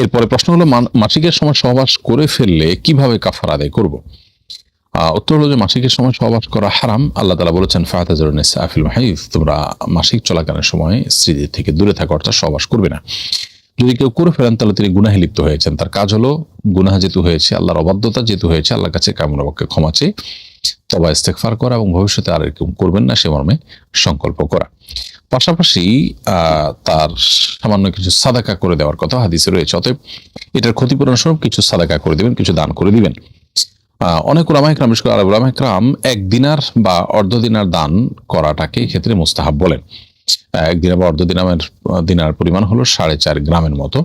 এরপরে প্রশ্ন হলো মাসিকের সময় সহবাস করে ফেললে কীভাবে কাফার আদায় করব? উত্তর হলো যে মাসিকের সময় সহবাস করা হারাম। আল্লাহ তালা বলেছেন ফাহাতাজুল মাহিফ তোমরা মাসিক চলাকালীন সময় স্ত্রীদের থেকে দূরে থাকা, অর্থাৎ সহবাস করবে না। যদি কেউ করে ফেলেন, তাহলে তিনি গুনাহে লিপ্ত হয়েছেন। তার কাজ হলো, গুনাহ যেহেতু হয়েছে, আল্লাহর অবাধ্যতা যেহেতু হয়েছে, আল্লাহর কাছে কামনাবাক্যে ক্ষমা চেয়ে তবা ইস্তেকফার করা এবং ভবিষ্যতে আর এরকম করবেন না, সে মর্মে সংকল্প করা। পাশাপাশি তার সামান্য কিছু সাদাকা করে দেওয়ার কথা হাদিসে রয়েছে। অতএব এটার ক্ষতিপূরণ স্বরূপ কিছু সাদাকা করে দিবেন, কিছু দান করে দিবেন। অনেক ওলামাইকরাম বিশেষ করে আরব ওলামাইকরাম এক দিনার বা অর্ধ দিনার দান করাটাকে ক্ষেত্রে মুস্তাহাব বলেন। এক দিনার বা অর্ধ দিনামের দিনার পরিমাণ হলো সাড়ে চার গ্রামের মতো,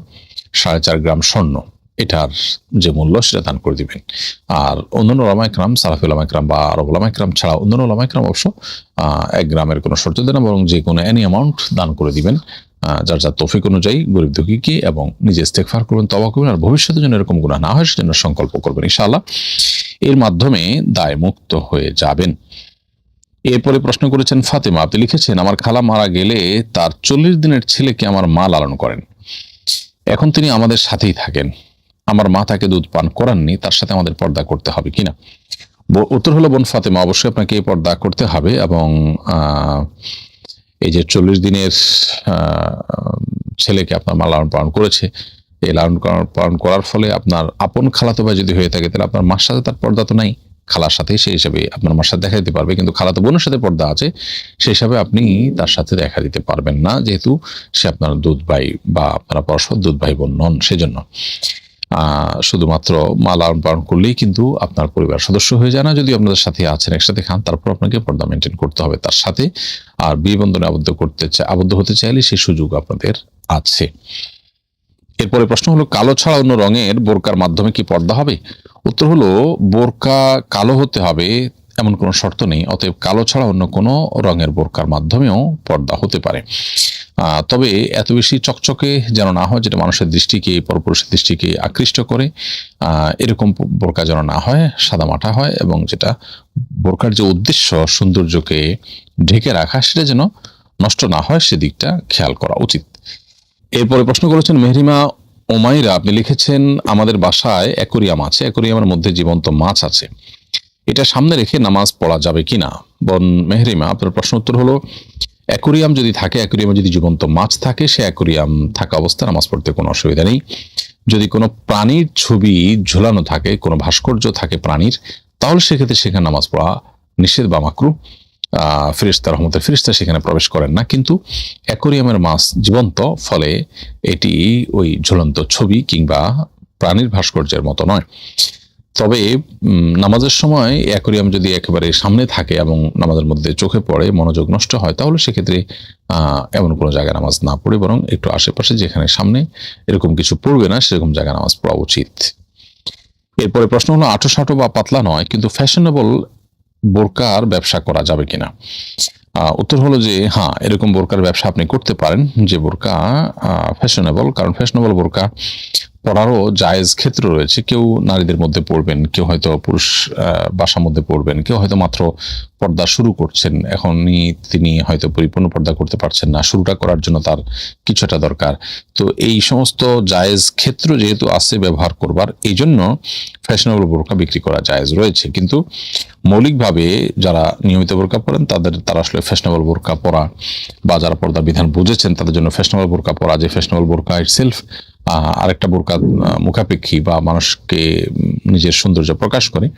সাড়ে চার গ্রাম স্বর্ণ। এটার যে মূল্য সেটা দান করে দিবেন। আর অন্যান্য ওলামাইকরাম সালাফি ওলামাইকরাম বা আরব ওলামাইকরাম ছাড়া অন্যান্য ওলামাইকরাম অবশ্য এক গ্রামের কোনো শর্ত দেন বরং যে কোনো এনি অ্যামাউন্ট দান করে দিবেন। যার যার তৌফিক অনুযায়ী গরিব দুঃখীকে এবং নিজে ইস্তেকফার করবেন তবা করবেন আর ভবিষ্যতে যেন এরকম গুণা না হয় সেজন্য সংকল্প করবেন ইনশাআল্লাহ। এর মাধ্যমে দায় মুক্ত হয়ে যাবেন। এরপরে প্রশ্ন করেছেন ফাতেমা, আপনি লিখেছেন, আমার খালা মারা গেলে তার চল্লিশ দিনের ছেলেকে আমার মা লালন করেন। এখন তিনি আমাদের সাথেই থাকেন। আমার মা তাকে দুধ পান করাননি, তার সাথে আমাদের পর্দা করতে হবে কিনা উত্তর হলো বোন ফাতেমা, অবশ্যই আপনাকে এই পর্দা করতে হবে এবং এই যে চল্লিশ দিনের ছেলেকে আপনার মা লালন পালন করেছে, এই লালন পালন- করার ফলে আপনার আপন খালাতো ভাই যদি হয়ে থাকে, তাহলে আপনার মার সাথে তার পর্দা তো নাই, খালার সাথে সেই হিসাবে আপনার মার সাথে দেখা দিতে পারবে, কিন্তু খালাতো বোনের সাথে পর্দা আছে, সেই হিসাবে আপনি তার সাথে দেখা দিতে পারবেন না, যেহেতু সে আপনার দুধ ভাই বা আপনারা পরস্পর দুধ ভাই বোন নন, সেজন্য। শুধুমাত্র মা লালন পালন করলেই কিন্তু আপনার পরিবার সদস্য হয়ে যায় না। যদি আপনাদের সাথে আছেন, একসাথে খান, তারপর আপনাকে পর্দা মেনটেন করতে হবে তার সাথে। আর বিয়ে বন্ধনে আবদ্ধ করতে চা- আবদ্ধ হতে চাইলে সেই সুযোগ আপনাদের আছে। এরপরে প্রশ্ন হলো, কালো ছাড়া অন্য রঙের বোরকার মাধ্যমে কি পর্দা হবে? উত্তর হলো, বোরকা কালো হতে হবে, এমন কোনো শর্ত নেই। অতএব কালো ছাড়া অন্য কোনো রঙের বোরকার মাধ্যমেও পর্দা হতে পারে। তবে এত বেশি চকচকে যেন না হয়, যেটা মানুষের দৃষ্টিকে, পরপুরুষের দৃষ্টিকে আকৃষ্ট করে এরকম বোরকা যেন না হয় সাদামাটা হয় এবং যেটা বোরকার যে উদ্দেশ্য সৌন্দর্যকে ঢেকে রাখা, সেটা যেন নষ্ট না হয়, সেদিকটা খেয়াল করা উচিত। এরপরে প্রশ্ন করেছেন, মেহরিমা ওমাইরা, আপনি লিখেছেন, আমাদের বাসায় অ্যাকোরিয়াম আছে, অ্যাকোরিয়ামের মধ্যে জীবন্ত মাছ আছে। এটা সামনে রেখে নামাজ পড়া যাবে কিনা? বন মেহরিমা, আপনার প্রশ্ন উত্তর হলো অ্যাকোরিয়াম যদি থাকে, অ্যাকোরিয়ামে যদি জীবন্ত মাছ থাকে, সে অ্যাকোরিয়াম থাকা অবস্থায় নামাজ পড়তে কোনো অসুবিধা নেই। যদি কোনো প্রাণীর ছবি ঝোলানো থাকে, কোনো ভাস্কর্য থাকে প্রাণীর, তাহলে সেক্ষেত্রে সেখানে নামাজ পড়া নিষেধ বা মাকরু। ফিরিস্তা রহমতের ফিরিস্তা সেখানে প্রবেশ করেন না। কিন্তু অ্যাকোরিয়ামের মাছ জীবন্ত, ফলে এটি ওই ঝুলন্ত ছবি কিংবা প্রাণীর ভাস্কর্যের মতো নয়। তবে নামাজের সময় অ্যাকোরিয়াম যদি একেবারে সামনে থাকে এবং নামাজের মধ্যে চোখে পড়ে, মনোযোগ নষ্ট হয়, তাহলে সেক্ষেত্রে এমন কোনো জায়গায় নামাজ না পড়ে, বরং একটু আশেপাশে যেখানে সামনে এরকম কিছু পড়বে না, সেরকম জায়গায় নামাজ পড়া উচিত। এরপরে প্রশ্ন হলো আটো সাটো বা পাতলা নয়, কিন্তু ফ্যাশনেবল বোরকার ব্যবসা করা যাবে কিনা? উত্তর হলো যে হ্যাঁ এরকম বোরকার ব্যবসা আপনি করতে পারেন, যে বোরকা ফ্যাশনেবল, কারণ ফ্যাশনেবল বোরকা পড়ারও জায়েজ ক্ষেত্র রয়েছে। কেউ নারীদের মধ্যে পড়বেন, কেউ হয়তো পুরুষ বাসার মধ্যে পড়বেন, কেউ হয়তো মাত্র পর্দা শুরু করছেন। এখনই তিনি হয়তো পরিপূর্ণ পর্দা করতে পারছেন না। শুরুটা করার জন্য তার কিছুটা দরকার। তো এই সমস্ত জায়েজ ক্ষেত্র যেহেতু আছে ব্যবহার করবার, এই জন্য ফ্যাশনেবল বোরকা বিক্রি করা জায়েজ রয়েছে। কিন্তু মৌলিকভাবে যারা নিয়মিত বোরকা পরেন, তাদের, তারা আসলে ফ্যাশনেবল বোরকা পরা বা যারা পর্দা বিধান বুঝেছেন, তাদের জন্য ফ্যাশনেবল বোরকা পরা, যে ফ্যাশনেবল বোরকা ইটসেলফ আরেকটা বোরকা মুখাপেক্ষী বা মানুষকে নিজের সৌন্দর্য প্রকাশ করে।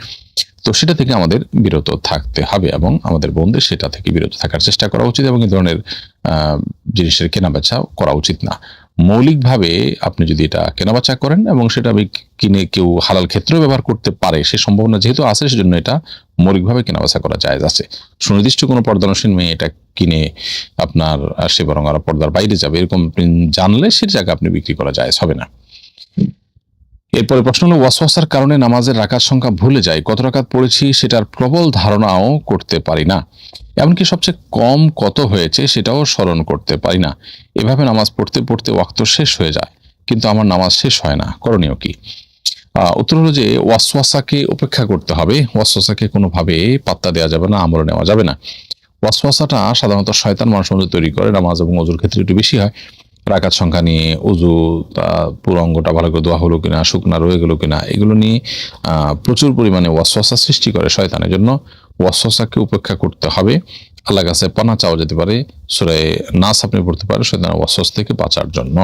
তো সেটা থেকে আমাদের বিরত থাকতে হবে এবং আমাদের বোনদের সেটা থেকে বিরত থাকার চেষ্টা করা উচিত এবং এই ধরনের জিনিসের কেনাবেচা করা উচিত না। মৌলিকভাবে আপনি যদি এটা কেনাবেচা করেন এবং সেটা কিনে কেউ হালাল ক্ষেত্রেও ব্যবহার করতে পারে, সে সম্ভাবনা যেহেতু আছে, সেজন্য এটা মৌলিকভাবে কেনাবেচা করা যায় আছে। সুনির্দিষ্ট কোনো পর্দানসীন মেয়ে এটা কিনে আপনার সে বরং আরও পর্দার বাইরে যাবে, এরকম জানলে সে জায়গা আপনি বিক্রি করা যায় হবে না। এরপরে প্রশ্ন হলো, ওয়াসওয়াসার কারণে নামাজের রাকাত সংখ্যা ভুলে যায় কত রাকাত পড়েছি সেটার প্রবল ধারণাও করতে পারি না। এমনকি সবচেয়ে কম কত হয়েছে সেটাও স্মরণ করতে পারি না। এভাবে নামাজ পড়তে পড়তে ওয়াক্ত শেষ হয়ে যায়, কিন্তু আমার নামাজ শেষ হয় না। করণীয় কি? উত্তর হলো যে, ওয়াসওয়াসাকে উপেক্ষা করতে হবে। ওয়াসওয়াসাকে কোনোভাবে পাত্তা দেওয়া যাবে না, আমলে নেওয়া যাবে না। ওয়াসওয়াসাটা সাধারণত শয়তান মধ্যে তৈরি করে, নামাজ এবং অজুর ক্ষেত্রে একটু বেশি হয়। রাকাত সংখ্যা নিয়ে উজু পুরো অঙ্গটা ভালো করে দোয়া হলো কিনা, শুকনা রয়ে গেলো কিনা, এগুলো নিয়ে প্রচুর পরিমাণে ওয়াসওয়াসা সৃষ্টি করে শয়তানের জন্য। ওয়াসওয়াসাকে উপেক্ষা করতে হবে। আল্লাহ কাছে পানা চাওয়া যেতে পারে। সুরে নাস আপনি পড়তে পারে শয়তানের ওয়াসওয়াস থেকে বাঁচার জন্য।